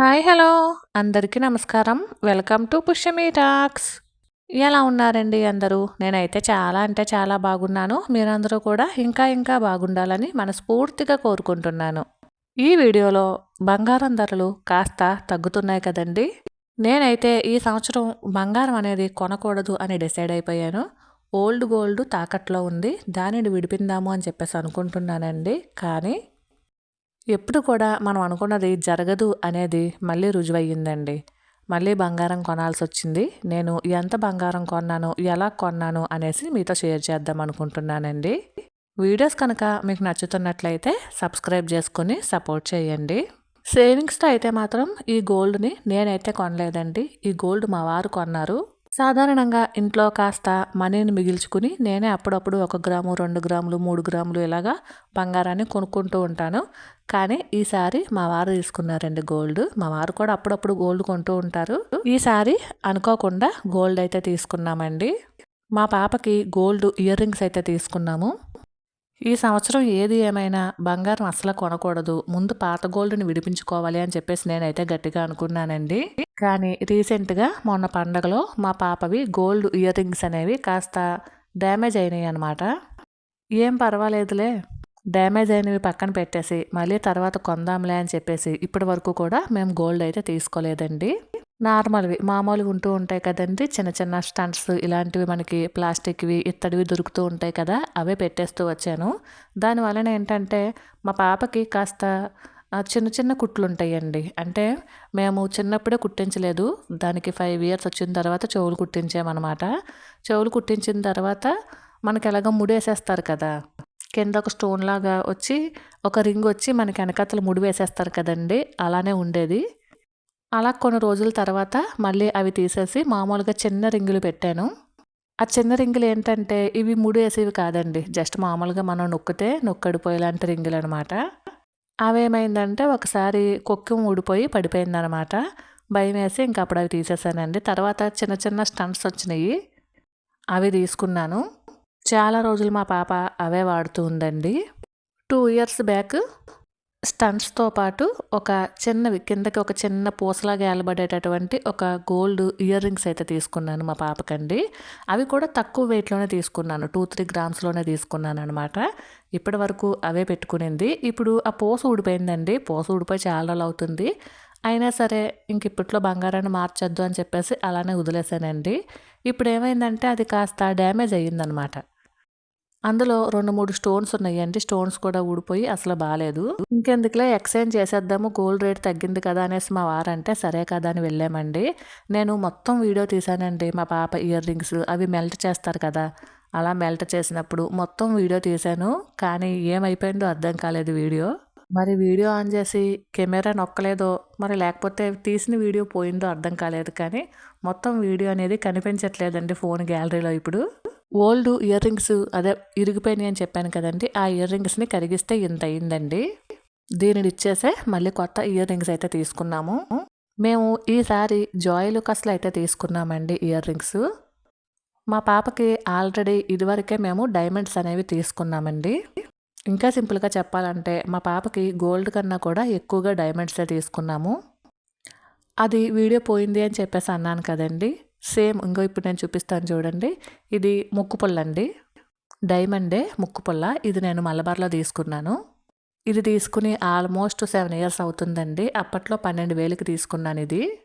Hi hello. అందరికీ నమస్కారం. Welcome to Pushyami talks. ఎలా ఉన్నారండి అందరూ? నేనైతే చాలా అంటే చాలా బాగున్నాను. మీరందరూ కూడా ఇంకా ఇంకా బాగుండాలని మనస్ఫూర్తిగా కోరుకుంటున్నాను. ఈ వీడియోలో బంగారం ధరలు కాస్త తగ్గుతున్నాయి కదండి. నేనైతే ఈ సంవత్సరం బంగారం అనేది కొనకూడదు అని డిసైడ్ అయిపోయాను. ఓల్డ్ గోల్డ్ తాకట్లో ఉంది. దానిని విడిపిందాము అని చెప్పేసి అనుకుంటున్నానండి. కానీ ఎప్పుడు కూడా మనం అనుకున్నది జరగదు అనేది మళ్ళీ రుజువయ్యిందండి. మళ్ళీ బంగారం కొనాల్సి వచ్చింది నేను ఎంత బంగారం కొన్నాను ఎలా కొన్నాను అనేసి మీతో షేర్ చేద్దాం అనుకుంటున్నానండి. వీడియోస్ కనుక మీకు నచ్చుతున్నట్లయితే సబ్స్క్రైబ్ చేసుకుని సపోర్ట్ చేయండి. సేవింగ్స్తో అయితే మాత్రం ఈ గోల్డ్ని నేనైతే కొనలేదండి. ఈ గోల్డ్ మా వారు కొన్నారు. సాధారణంగా ఇంట్లో కాస్త మనీని మిగిల్చుకుని నేనే అప్పుడప్పుడు ఒక గ్రాము రెండు గ్రాములు మూడు గ్రాములు ఇలాగా బంగారాన్ని కొనుక్కుంటూ ఉంటాను. కానీ ఈసారి మా వారు తీసుకున్నారండి గోల్డ్. మా వారు కూడా అప్పుడప్పుడు గోల్డ్ కొంటూ ఉంటారు. ఈసారి అనుకోకుండా గోల్డ్ అయితే తీసుకున్నామండి. మా పాపకి గోల్డ్ ఇయర్ రింగ్స్ అయితే తీసుకున్నాము. ఈ సంవత్సరం ఏది ఏమైనా బంగారం అసలు కొనకూడదు. ముందు పాత గోల్డ్ని విడిపించుకోవాలి అని చెప్పేసి నేనైతే గట్టిగా అనుకున్నానండి. కానీ రీసెంట్గా మొన్న పండగలో మా పాపవి గోల్డ్ ఇయర్ రింగ్స్ అనేవి కాస్త డ్యామేజ్ అయినాయి అనమాట ఏం పర్వాలేదులే. డ్యామేజ్ అయినవి పక్కన పెట్టేసి మళ్ళీ తర్వాత కొందాంలే అని చెప్పేసి ఇప్పటి వరకు కూడా మేము గోల్డ్ అయితే తీసుకోలేదండి. నార్మల్వి మామూలుగా ఉంటూ ఉంటాయి కదండి. చిన్న చిన్న స్టంట్స్ ఇలాంటివి మనకి ప్లాస్టిక్వి ఇత్తడివి దొరుకుతూ ఉంటాయి కదా అవే పెట్టేస్తూ వచ్చాను. దానివలన ఏంటంటే మా పాపకి కాస్త చిన్న చిన్న కుట్లు ఉంటాయండి అంటే మేము చిన్నప్పుడే కుట్టించలేదు. దానికి ఫైవ్ ఇయర్స్ వచ్చిన తర్వాత చెవులు కుట్టించామన్నమాట. చెవులు కుట్టించిన తర్వాత మనకి ఎలాగో ముడేసేస్తారు కదా. కింద ఒక స్టోన్ లాగా వచ్చి ఒక రింగ్ వచ్చి మనకి వెనకతలు ముడి వేసేస్తారు కదండి. అలానే ఉండేది. అలా కొన్ని రోజుల తర్వాత మళ్ళీ అవి తీసేసి మామూలుగా చిన్న రింగులు పెట్టాను. ఆ చిన్న రింగులు ఏంటంటే ఇవి ముడి వేసేవి కాదండి. జస్ట్ మామూలుగా మనం నొక్కితే నొక్కడిపోయేలాంటి రింగులు అనమాట అవేమైందంటే ఒకసారి కొక్కి ఊడిపోయి పడిపోయిందనమాట భయం వేసి ఇంకా అప్పుడు అవి తీసేసానండి. తర్వాత చిన్న చిన్న స్టంట్స్ వచ్చినాయి. అవి తీసుకున్నాను. చాలా రోజులు మా పాప అవే వాడుతూ ఉందండి. టూ ఇయర్స్ బ్యాక్ స్టంట్స్తో పాటు ఒక చిన్నవి కిందకి ఒక చిన్న పూసలాగా ఏలబడేటటువంటి ఒక గోల్డ్ ఇయర్ రింగ్స్ అయితే తీసుకున్నాను మా పాపకండి. అవి కూడా తక్కువ వెయిట్లోనే తీసుకున్నాను. టూ త్రీ గ్రామ్స్లోనే తీసుకున్నాను అనమాట ఇప్పటి వరకు అవే పెట్టుకునింది. ఇప్పుడు ఆ పూస ఊడిపోయిందండి. పూస ఊడిపోయి చాలా రోజులు అవుతుంది. అయినా సరే ఇంక ఇప్పట్లో బంగారాన్ని మార్చొద్దు అని చెప్పేసి అలానే వదిలేసానండి. ఇప్పుడు ఏమైందంటే అది కాస్త డ్యామేజ్ అయ్యిందనమాట అందులో రెండు మూడు స్టోన్స్ ఉన్నాయండి. స్టోన్స్ కూడా ఊడిపోయి అసలు బాగాలేదు ఇంకెందుకులే ఎక్స్చేంజ్ చేసేద్దాము గోల్డ్ రేట్ తగ్గింది కదా అనేసి మా వారంటే సరే కదా అని వెళ్ళామండి. నేను మొత్తం వీడియో తీశానండి. మా పాప ఇయర్ రింగ్స్ అవి మెల్ట్ చేస్తారు కదా. అలా మెల్ట్ చేసినప్పుడు మొత్తం వీడియో తీశాను. కానీ ఏమైపోయిందో అర్థం కాలేదు వీడియో. మరి వీడియో ఆన్ చేసి కెమెరా నొక్కలేదో మరి లేకపోతే తీసిన వీడియో పోయిందో అర్థం కాలేదు కానీ మొత్తం వీడియో అనేది కనిపించట్లేదండి ఫోన్ గ్యాలరీలో ఇప్పుడు. ఓల్డ్ ఇయర్ రింగ్స్ అదే ఇరిగిపోయినాయి అని చెప్పాను కదండి ఆ ఇయర్ రింగ్స్ని కరిగిస్తే ఇంత అయిందండి. దీనిని ఇచ్చేసే మళ్ళీ కొత్త ఇయర్ రింగ్స్ అయితే తీసుకున్నాము. మేము ఈసారి జాయ్ లుకస్లో అయితే తీసుకున్నామండి ఇయర్ రింగ్స్ మా పాపకి ఆల్రెడీ ఇదివరకే మేము డైమండ్స్ అనేవి తీసుకున్నామండి. ఇంకా సింపుల్గా చెప్పాలంటే మా పాపకి గోల్డ్ కన్నా కూడా ఎక్కువగా డైమండ్సే తీసుకున్నాము. అది వీడియో పోయింది అని చెప్పేసి అన్నాను కదండి. సేమ్ ఇంకో ఇప్పుడు నేను చూపిస్తాను చూడండి. ఇది ముక్కు పుల్ల అండి డైమండే ముక్కు పుల్ల. ఇది నేను మలబార్లో తీసుకున్నాను. ఇది తీసుకుని ఆల్మోస్ట్ సెవెన్ ఇయర్స్ అవుతుందండి. అప్పట్లో పన్నెండు వేలకి తీసుకున్నాను ఇది.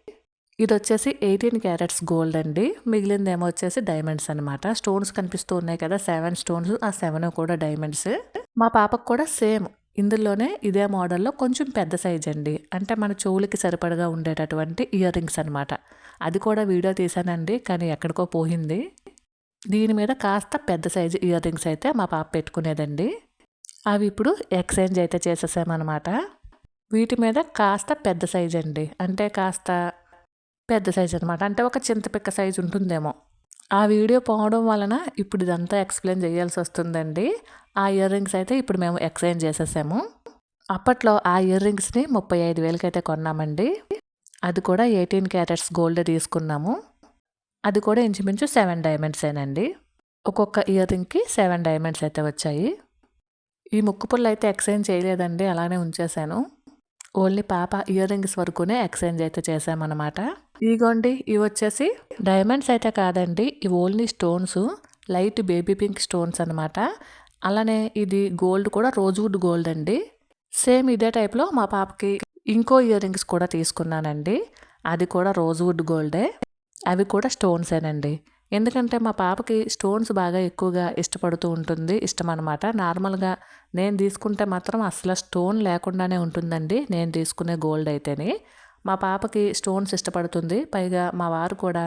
ఇది వచ్చేసి ఎయిటీన్ క్యారెట్స్ గోల్డ్ అండి. మిగిలింది ఏమో వచ్చేసి డైమండ్స్ అనమాట స్టోన్స్ కనిపిస్తూ ఉన్నాయి కదా సెవెన్ స్టోన్స్ ఆ సెవెన్ కూడా డైమండ్స్. మా పాపకు కూడా సేమ్. ఇందులోనే ఇదే మోడల్లో కొంచెం పెద్ద సైజ్ అండి. అంటే మన చెవులకి సరిపడగా ఉండేటటువంటి ఇయర్ రింగ్స్ అనమాట అది కూడా వీడియో తీసానండి కానీ ఎక్కడికో పోయింది. దీని మీద కాస్త పెద్ద సైజు ఇయర్ రింగ్స్ అయితే మా పాప పెట్టుకునేదండి. అవి ఇప్పుడు ఎక్స్చేంజ్ అయితే చేసేసామన్నమాట. వీటి మీద కాస్త పెద్ద సైజ్ అండి. అంటే కాస్త పెద్ద సైజు అనమాట అంటే ఒక చింతపిక్క సైజు ఉంటుందేమో. ఆ వీడియో పోవడం వలన ఇప్పుడు ఇదంతా ఎక్స్ప్లెయిన్ చేయాల్సి వస్తుందండి. ఆ ఇయర్ రింగ్స్ అయితే ఇప్పుడు మేము ఎక్స్చేంజ్ చేసేసాము. అప్పట్లో ఆ ఇయర్ రింగ్స్ని ముప్పై ఐదు వేలకైతే కొన్నామండి. అది కూడా ఎయిటీన్ క్యారెట్స్ గోల్డ్ తీసుకున్నాము. అది కూడా ఇంచుమించు సెవెన్ డైమండ్సేనండి ఒక్కొక్క ఇయర్ రింగ్కి సెవెన్ డైమండ్స్ అయితే వచ్చాయి. ఈ ముక్కు పుల్ల అయితే ఎక్స్చేంజ్ చేయలేదండి. అలానే ఉంచేశాను ఓన్లీ పాప ఇయర్ రింగ్స్ వరకునే ఎక్స్చేంజ్ అయితే చేసామన్నమాట ఇగోండి ఇవి వచ్చేసి డైమండ్స్ అయితే కాదండి ఇవి only stones light baby pink stones అనమాట అలానే ఇది గోల్డ్ కూడా రోజ్వుడ్ గోల్డ్ అండి. సేమ్ ఇదే టైప్లో మా పాపకి ఇంకో ఇయర్ రింగ్స్ కూడా తీసుకున్నానండి. అది కూడా రోజ్వుడ్ గోల్డే అవి కూడా స్టోన్సేనండి ఎందుకంటే మా పాపకి స్టోన్స్ బాగా ఎక్కువగా ఇష్టపడుతూ ఉంటుంది ఇష్టం అనమాట నార్మల్గా నేను తీసుకుంటే మాత్రం అసలు స్టోన్ లేకుండానే ఉంటుందండి. నేను తీసుకునే గోల్డ్ అయితేనే. మా పాపకి స్టోన్స్ ఇష్టపడుతుంది. పైగా మా వారు కూడా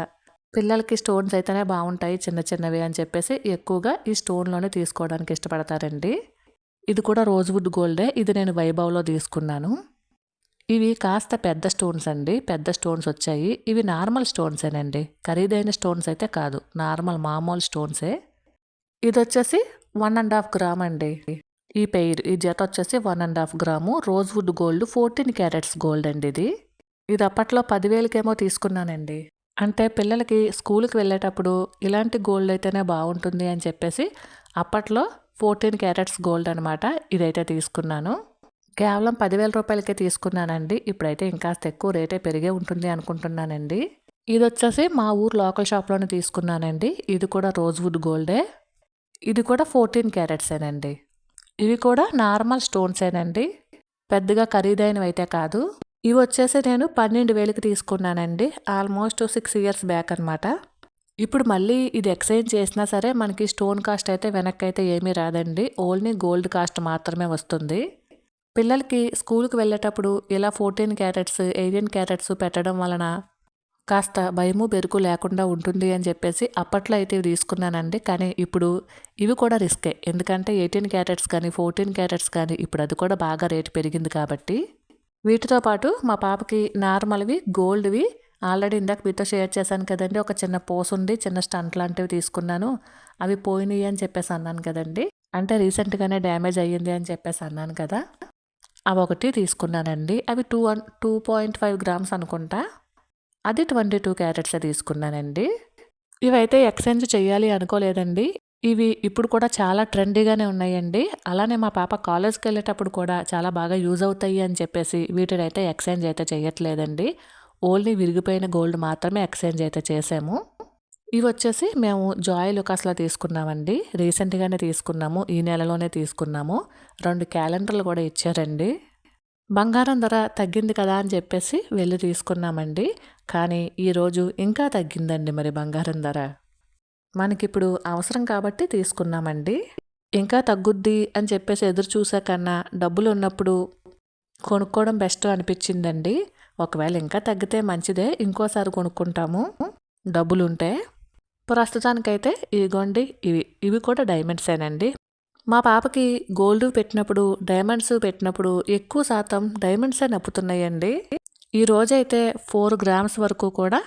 పిల్లలకి స్టోన్స్ అయితేనే బాగుంటాయి చిన్న చిన్నవి అని చెప్పేసి ఎక్కువగా ఈ స్టోన్లోనే తీసుకోవడానికి ఇష్టపడతారండి. ఇది కూడా రోజ్వుడ్ గోల్డే. ఇది నేను వైభవ్లో తీసుకున్నాను. ఇవి కాస్త పెద్ద స్టోన్స్ అండి. పెద్ద స్టోన్స్ వచ్చాయి. ఇవి నార్మల్ స్టోన్సేనండి ఖరీదైన స్టోన్స్ అయితే కాదు. నార్మల్ మామూలు స్టోన్సే ఇది వచ్చేసి వన్ అండ్ హాఫ్ గ్రామ్ అండి. ఈ పెయిర్ ఈ జత వచ్చేసి one and half gram. Rosewood gold fourteen carats gold అండి ఇది. ఇది అప్పట్లో పదివేలకేమో తీసుకున్నానండి. అంటే పిల్లలకి స్కూల్కి వెళ్ళేటప్పుడు ఇలాంటి గోల్డ్ అయితేనే బాగుంటుంది అని చెప్పేసి అప్పట్లో ఫోర్టీన్ క్యారెట్స్ గోల్డ్ అనమాట ఇదైతే తీసుకున్నాను. కేవలం పదివేల రూపాయలకే తీసుకున్నానండి. ఇప్పుడైతే ఇంకాస్త ఎక్కువ రేటే పెరిగే ఉంటుంది అనుకుంటున్నానండి. ఇది వచ్చేసి మా ఊరు లోకల్ షాప్లోనే తీసుకున్నానండి. ఇది కూడా రోజ్వుడ్ గోల్డే. ఇది కూడా ఫోర్టీన్ క్యారెట్సేనండి. ఇవి కూడా నార్మల్ స్టోన్సేనండి. పెద్దగా ఖరీదైనవి అయితే కాదు. ఇవి వచ్చేసి నేను పన్నెండు వేలకి తీసుకున్నానండి. ఆల్మోస్ట్ సిక్స్ ఇయర్స్ బ్యాక్ అనమాట ఇప్పుడు మళ్ళీ ఇది ఎక్స్చేంజ్ చేసినా సరే మనకి స్టోన్ కాస్ట్ అయితే వెనక్కి అయితే ఏమీ రాదండి. ఓన్లీ గోల్డ్ కాస్ట్ మాత్రమే వస్తుంది. పిల్లలకి స్కూల్కి వెళ్ళేటప్పుడు ఇలా ఫోర్టీన్ క్యారెట్స్ ఎయిటీన్ క్యారెట్స్ పెట్టడం వలన కాస్త భయము బెరుకు లేకుండా ఉంటుంది అని చెప్పేసి అప్పట్లో అయితే ఇవి తీసుకున్నానండి. కానీ ఇప్పుడు ఇవి కూడా రిస్కే. ఎందుకంటే ఎయిటీన్ క్యారెట్స్ కానీ ఫోర్టీన్ క్యారెట్స్ కానీ ఇప్పుడు అది కూడా బాగా రేటు పెరిగింది కాబట్టి వీటితో పాటు మా పాపకి నార్మల్వి గోల్డ్వి ఆల్రెడీ ఇందాక మీతో షేర్ చేశాను కదండి. ఒక చిన్న పోస్ ఉంది చిన్న స్టంట్ లాంటివి తీసుకున్నాను. అవి పోయినాయి అని చెప్పేసి అన్నాను కదండి. అంటే రీసెంట్గానే డ్యామేజ్ అయ్యింది అని చెప్పేసి అన్నాను కదా. అవి ఒకటి తీసుకున్నానండి. అవి two one two point five grams అనుకుంటా. అది ట్వంటీ టూ క్యారెట్స్ తీసుకున్నానండి. ఇవైతే ఎక్స్చేంజ్ చేయాలి అనుకోలేదండి. ఇవి ఇప్పుడు కూడా చాలా ట్రెండీగానే ఉన్నాయండి. అలానే మా పాప కాలేజ్కి వెళ్ళేటప్పుడు కూడా చాలా బాగా యూజ్ అవుతాయి అని చెప్పేసి వీటిని అయితే ఎక్స్చేంజ్ అయితే చేయట్లేదండి. ఓన్లీ విరిగిపోయిన గోల్డ్ మాత్రమే ఎక్స్చేంజ్ అయితే చేసాము. ఇవి వచ్చేసి మేము జాయ్ లుకాస్లో తీసుకున్నామండి. రీసెంట్గానే తీసుకున్నాము. ఈ నెలలోనే తీసుకున్నాము. రెండు క్యాలెండర్లు కూడా ఇచ్చారండి. బంగారం ధర తగ్గింది కదా అని చెప్పేసి వెళ్ళి తీసుకున్నామండి. కానీ ఈరోజు ఇంకా తగ్గిందండి మరి బంగారం ధర. మనకిప్పుడు అవసరం కాబట్టి తీసుకున్నామండి. ఇంకా తగ్గుద్ది అని చెప్పేసి ఎదురు చూసాకన్నా డబ్బులు ఉన్నప్పుడు కొనుక్కోవడం బెస్ట్ అనిపించిందండి. ఒకవేళ ఇంకా తగ్గితే మంచిదే ఇంకోసారి కొనుక్కుంటాము. డబ్బులుంటే ప్రస్తుతానికైతే ఇదిగోండి ఇవి ఇవి కూడా డైమండ్సేనండి. మా పాపకి గోల్డ్ పెట్టినప్పుడు డైమండ్స్ పెట్టినప్పుడు ఎక్కువ శాతం డైమండ్సే నప్పుతున్నాయండి. ఈ రోజైతే ఫోర్ గ్రామ్స్ వరకు కూడా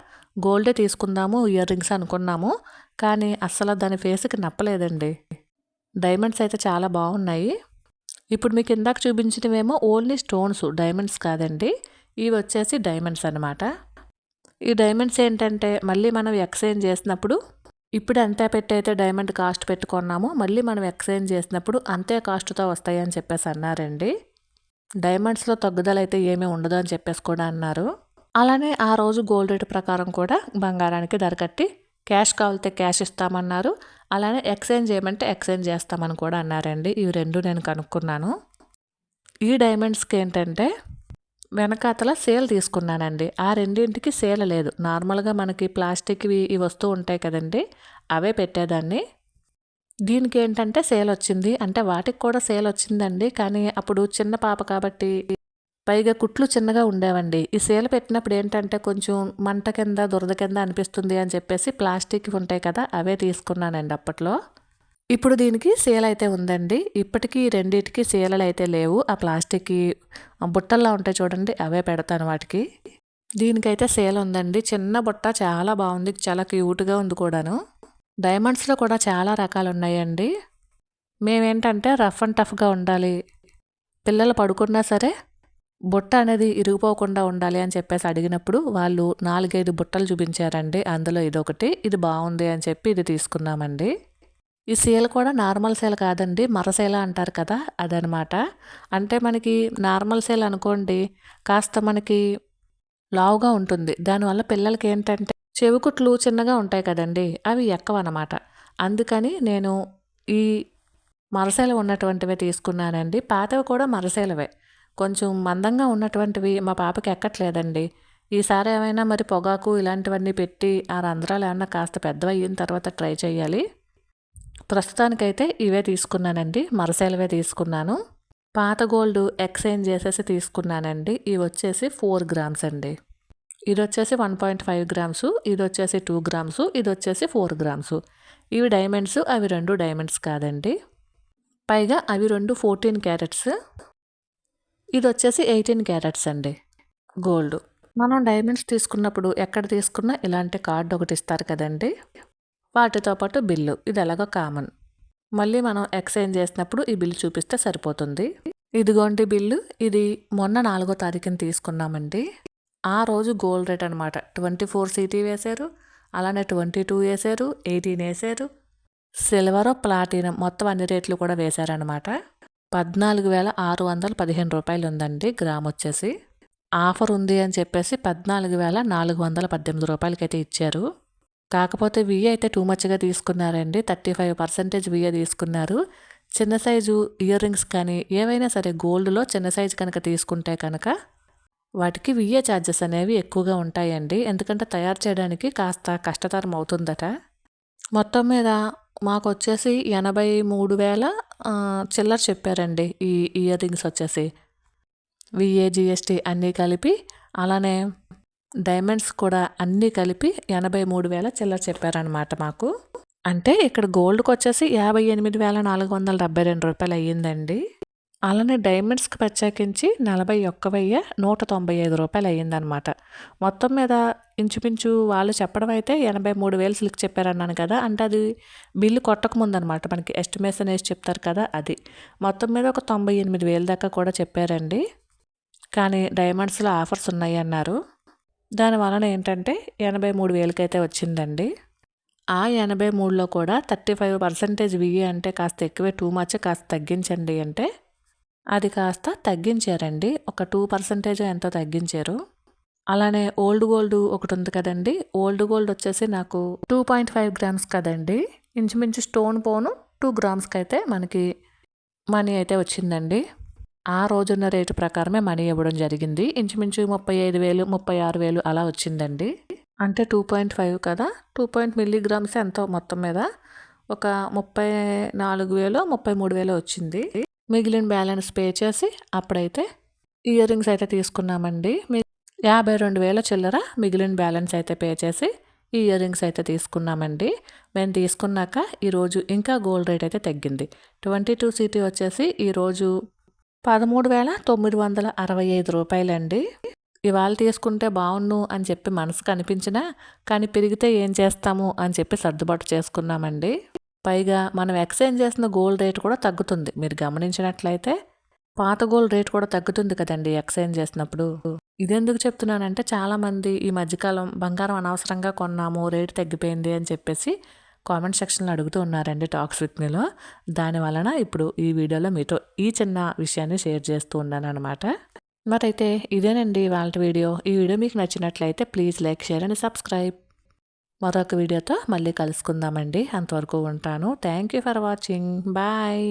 గోల్డే తీసుకుందాము ఇయర్ రింగ్స్ అనుకున్నాము. కానీ అస్సలు దాని ఫేస్కి నప్పలేదండి. డైమండ్స్ అయితే చాలా బాగున్నాయి. ఇప్పుడు మీకు ఇందాక చూపించినవేమో ఓన్లీ స్టోన్స్ డైమండ్స్ కాదండి. ఇవి వచ్చేసి డైమండ్స్ అనమాట ఈ డైమండ్స్ ఏంటంటే మళ్ళీ మనం ఎక్స్చేంజ్ చేసినప్పుడు ఇప్పుడు ఎంత పెట్టి అయితే డైమండ్ కాస్ట్ పెట్టుకున్నామో మళ్ళీ మనం ఎక్స్చేంజ్ చేసినప్పుడు అంతే కాస్ట్తో వస్తాయని చెప్పేసి అన్నారండి. డైమండ్స్లో తగ్గుదల అయితే ఏమీ ఉండదు అని చెప్పేసి కూడా అన్నారు. అలానే ఆ రోజు గోల్డ్ రేట్ ప్రకారం కూడా బంగారానికి ధర కట్టి క్యాష్ కావాలితే క్యాష్ ఇస్తామన్నారు. అలానే ఎక్స్చేంజ్ చేయమంటే ఎక్స్చేంజ్ చేస్తామని కూడా అన్నారండి. ఇవి రెండు నేను కనుక్కున్నాను. ఈ డైమండ్స్కి ఏంటంటే వెనకాతల సేల్ తీసుకున్నానండి. ఆ రెండింటికి సేల్ లేదు. నార్మల్గా మనకి ప్లాస్టిక్వి ఇవి వస్తూ ఉంటాయి కదండి అవే పెట్టేదాన్ని. దీనికి ఏంటంటే సేల్ వచ్చింది. అంటే వాటికి కూడా సేల్ వచ్చిందండి. కానీ అప్పుడు చిన్న పాప కాబట్టి పైగా కుట్లు చిన్నగా ఉండేవండి. ఈ సేల్ పెట్టినప్పుడు ఏంటంటే కొంచెం మంట కింద దురద కింద అనిపిస్తుంది అని చెప్పేసి ప్లాస్టిక్ ఉంటాయి కదా అవే తీసుకున్నానండి అప్పట్లో. ఇప్పుడు దీనికి సేల్ అయితే ఉందండి. ఇప్పటికీ రెండింటికి సీలలు అయితే లేవు. ఆ ప్లాస్టిక్ బుట్టల్లో ఉంటాయి చూడండి అవే పెడతాను వాటికి. దీనికైతే సేల్ ఉందండి. చిన్న బుట్ట చాలా బాగుంది. చాలా క్యూట్గా ఉంది కూడాను. డైమండ్స్లో కూడా చాలా రకాలు ఉన్నాయండి మేమేంటంటే రఫ్ అండ్ టఫ్గా ఉండాలి. పిల్లలు పడుకున్నా సరే బుట్ట అనేది ఇరిగిపోకుండా ఉండాలి అని చెప్పేసి అడిగినప్పుడు వాళ్ళు నాలుగైదు బుట్టలు చూపించారండి. అందులో ఇదొకటి. ఇది బాగుంది అని చెప్పి ఇది తీసుకున్నామండి. ఈ సీల కూడా నార్మల్ సేల కాదండి మరసేల అంటారు కదా అదనమాట. అంటే మనకి నార్మల్ సేల్ అనుకోండి కాస్త మనకి లావుగా ఉంటుంది. దానివల్ల పిల్లలకి ఏంటంటే చెవికుట్లు చిన్నగా ఉంటాయి కదండి అవి ఎక్కవన్నమాట అందుకని నేను ఈ మరసేల ఉన్నటువంటివే తీసుకున్నానండి. పాతవి కూడా మరసేలవే కొంచెం మందంగా ఉన్నటువంటివి మా పాపకి ఎక్కట్లేదండి. ఈసారి ఏమైనా మరి పొగాకు ఇలాంటివన్నీ పెట్టి ఆ రంధ్రాలు ఏమన్నా కాస్త పెద్దవి అయిన తర్వాత ట్రై చేయాలి. ప్రస్తుతానికైతే ఇవే తీసుకున్నానండి. మరసేలవే తీసుకున్నాను. పాత గోల్డ్ ఎక్స్చేంజ్ చేసేసి తీసుకున్నానండి. ఇవి వచ్చేసి ఫోర్ గ్రామ్స్ అండి. ఇది వచ్చేసి వన్ పాయింట్ ఫైవ్ గ్రామ్స్ ఇది వచ్చేసి టూ గ్రామ్స్ ఇది వచ్చేసి ఫోర్ గ్రామ్స్. ఇవి డైమండ్స్ అవి రెండు డైమండ్స్ కాదండి. పైగా అవి రెండు ఫోర్టీన్ క్యారెట్స్ ఇది వచ్చేసి ఎయిటీన్ క్యారెట్స్ అండి గోల్డ్. మనం డైమండ్స్ తీసుకున్నప్పుడు ఎక్కడ తీసుకున్నా ఇలాంటి కార్డు ఒకటి ఇస్తారు కదండి. వాటితో పాటు బిల్లు. ఇది ఎలాగో కామన్. మళ్ళీ మనం ఎక్స్చేంజ్ చేసినప్పుడు ఈ బిల్లు చూపిస్తే సరిపోతుంది. ఇదిగోండి బిల్లు. ఇది మొన్న నాలుగో తారీఖున తీసుకున్నామండి. ఆ రోజు గోల్డ్ రేట్ అనమాట ట్వంటీ ఫోర్ సిటీ వేశారు. అలానే ట్వంటీ టూ వేశారు. ఎయిటీన్ వేశారు. సిల్వర్ ప్లాటినం మొత్తం అన్ని రేట్లు కూడా వేశారనమాట పద్నాలుగు వేల ఆరు వందల పదిహేను రూపాయలు ఉందండి గ్రామ్ వచ్చేసి. ఆఫర్ ఉంది అని చెప్పేసి పద్నాలుగు వేల నాలుగు వందల పద్దెనిమిది రూపాయలకైతే ఇచ్చారు. కాకపోతే విఏ అయితే టూ మచ్గా తీసుకున్నారండి. థర్టీ ఫైవ్ పర్సెంటేజ్ విఏ తీసుకున్నారు. చిన్న సైజు ఇయర్ రింగ్స్ కానీ ఏవైనా సరే గోల్డ్లో చిన్న సైజు కనుక తీసుకుంటే కనుక వాటికి విఏ ఛార్జెస్ అనేవి ఎక్కువగా ఉంటాయండి. ఎందుకంటే తయారు చేయడానికి కాస్త కష్టతరం అవుతుందట. మొత్తం మీద మాకు వచ్చేసి ఎనభై మూడు వేల చిల్లర చెప్పారండి ఈ ఇయర్ రింగ్స్ వచ్చేసి విఏ జిఎస్టీ అన్నీ కలిపి అలానే డైమండ్స్ కూడా అన్నీ కలిపి ఎనభై మూడు వేల చిల్లర చెప్పారనమాట మాకు. అంటే ఇక్కడ గోల్డ్కి వచ్చేసి యాభై ఎనిమిది వేల నాలుగు వందల డెబ్బై రెండు రూపాయలు అయ్యిందండి. అలానే డైమండ్స్కి ప్రత్యేకించి నలభై ఒక్క వెయ్యి నూట తొంభై ఐదు రూపాయలు అయ్యిందనమాట మొత్తం మీద ఇంచుమించు వాళ్ళు చెప్పడం అయితే ఎనభై మూడు వేలు సిల్క్ చెప్పారన్నాను కదా అంటే అది బిల్లు కొట్టకముందనమాట మనకి ఎస్టిమేషన్ వేసి చెప్తారు కదా అది. మొత్తం మీద ఒక తొంభై ఎనిమిది వేల దాకా కూడా చెప్పారండి. కానీ డైమండ్స్లో ఆఫర్స్ ఉన్నాయి అన్నారు దాని వలన ఏంటంటే ఎనభై మూడు వేలకైతే వచ్చిందండి. ఆ ఎనభై మూడులో కూడా థర్టీ ఫైవ్ పర్సెంటేజ్ వియ్యి అంటే కాస్త ఎక్కువే టూ మచ్ కాస్త తగ్గించండి అంటే అది కాస్త తగ్గించారండి. ఒక టూ పర్సెంటేజ్ ఎంతో తగ్గించారు. అలానే ఓల్డ్ గోల్డ్ ఒకటి ఉంది కదండి. ఓల్డ్ గోల్డ్ వచ్చేసి నాకు టూ పాయింట్ ఫైవ్ గ్రామ్స్ కదండి. ఇంచుమించు స్టోన్ పోను టూ గ్రామ్స్కి అయితే మనకి మనీ అయితే వచ్చిందండి. ఆ రోజున్న రేటు ప్రకారమే మనీ ఇవ్వడం జరిగింది. ఇంచుమించు ముప్పై ఐదు వేలు ముప్పై ఆరు వేలు అలా వచ్చిందండి. అంటే టూ పాయింట్ ఫైవ్ కదా? టూ పాయింట్ మిల్లీగ్రామ్స్ ఎంతో మొత్తం మీద? ఒక ముప్పై నాలుగు వేలు ముప్పై మూడు వేలు వచ్చింది. మిగిలిన బ్యాలెన్స్ పే చేసి అప్పుడైతే ఇయర్ రింగ్స్ అయితే తీసుకున్నామండి. యాభై రెండు వేల చిల్లర మిగిలిన బ్యాలెన్స్ అయితే పే చేసి ఈ ఇయర్ రింగ్స్ అయితే తీసుకున్నామండి. మేము తీసుకున్నాక ఈరోజు ఇంకా గోల్డ్ రేట్ అయితే తగ్గింది. ట్వంటీ టూ సిటీ వచ్చేసి ఈరోజు పదమూడు వేల తొమ్మిది వందల అరవై ఐదు రూపాయలండి. ఇవాళ తీసుకుంటే బాగుండు అని చెప్పి మనసుకు అనిపించినా కానీ పెరిగితే ఏం చేస్తాము అని చెప్పి సర్దుబాటు చేసుకున్నామండి. పైగా మనం ఎక్స్చేంజ్ చేసిన గోల్డ్ రేట్ కూడా తగ్గుతుంది. మీరు గమనించినట్లయితే పాత గోల్డ్ రేట్ కూడా తగ్గుతుంది కదండి ఎక్స్చేంజ్ చేసినప్పుడు. ఇదెందుకు చెప్తున్నానంటే చాలామంది ఈ మధ్యకాలం బంగారం అనవసరంగా కొన్నాము రేటు తగ్గిపోయింది అని చెప్పేసి కామెంట్ సెక్షన్లో అడుగుతూ ఉన్నారండి టాక్స్ విత్ మీలో దాని వలన ఇప్పుడు ఈ వీడియోలో మీతో ఈ చిన్న విషయాన్ని షేర్ చేస్తూ ఉన్నాను అనమాట మరైతే ఇదేనండి వాళ్ళ వీడియో. ఈ వీడియో మీకు నచ్చినట్లయితే please like share and subscribe. మరొక వీడియోతో మళ్ళీ కలుసుకుందామండి. అంతవరకు ఉంటాను. Thank you for watching. Bye.